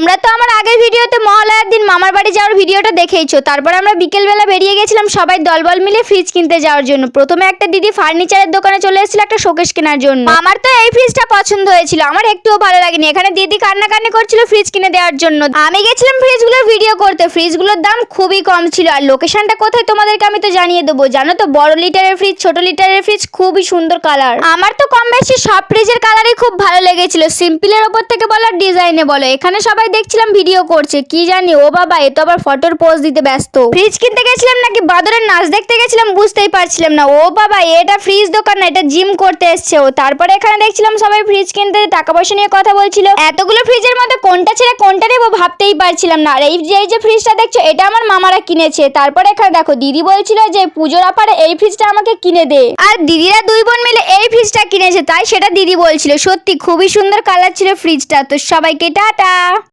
তোমরা তো আমার আগের ভিডিওতে মহালয়ার দিন মামার বাড়ি যাওয়ার ভিডিওটা দেখেইছো। তারপর আমরা বিকেলবেলা বেরিয়ে গেছিলাম সবাই দলবল মিলে ফ্রিজ কিনতে যাওয়ার জন্য। প্রথমে একটা দিদি ফার্নিচারের দোকানে চলে এসেছিল একটা শোকেস কেনার জন্য। আমার তো এই ফ্রিজটা পছন্দ হয়েছিল, আমার একটুও ভালো লাগেনি। এখানে দিদি কান্নাকান্নি করছিল ফ্রিজ কিনে দেওয়ার জন্য। আমি গেছিলাম ফ্রিজগুলোর ভিডিও করতে। ফ্রিজগুলোর দাম খুবই কম ছিল। আর লোকেশনটা কোথায় তোমাদেরকে আমি তো জানিয়ে দেবো। জানো তো, বড় লিটারের ফ্রিজ ছোট লিটারের ফ্রিজ খুবই সুন্দর কালার আমার তো কম বেশি সব ফ্রিজের কালারই খুব ভালো লেগেছিল। সিম্পলের ওপর থেকে বলো আর ডিজাইনে বলো। এখানে সবাই দেখছিলাম ভিডিও করছে, কি জানি? ও বাবা, এ তো আবার ফটোর পোজ দিতে ব্যস্ত। ফ্রিজ কিনতে গেছিলাম নাকি? বাদরের নাচ দেখতে গেছিলাম, বুঝতেই পারছিলাম না। ও বাবা, এটা ফ্রিজ দোকান না, এটা জিম করতে এসছে ও। তারপরে এখানে দেখছিলাম সবাই ফ্রিজ কিনতে, টাকা পয়সা নিয়ে কথা বলছিল। এতগুলো ফ্রিজের মধ্যে কোনটা ছেড়ে কোনটা নেব ভাবতেই পারছিলাম না। আর এই যে এই যে ফ্রিজটা দেখছ, এটা আমার মামারা কিনেছে। তারপরে এখানে দেখো, দিদি বলছিল যে, পুজোর আপারে এই ফ্রিজটা আমাকে কিনে দে। আর দিদিরা দুই বোন মিলে এই ফ্রিজটা কিনেছে, তাই সেটা দিদি বলছিল। সত্যি, খুবই সুন্দর কালার ছিল ফ্রিজটা তো সবাইকে টাটা।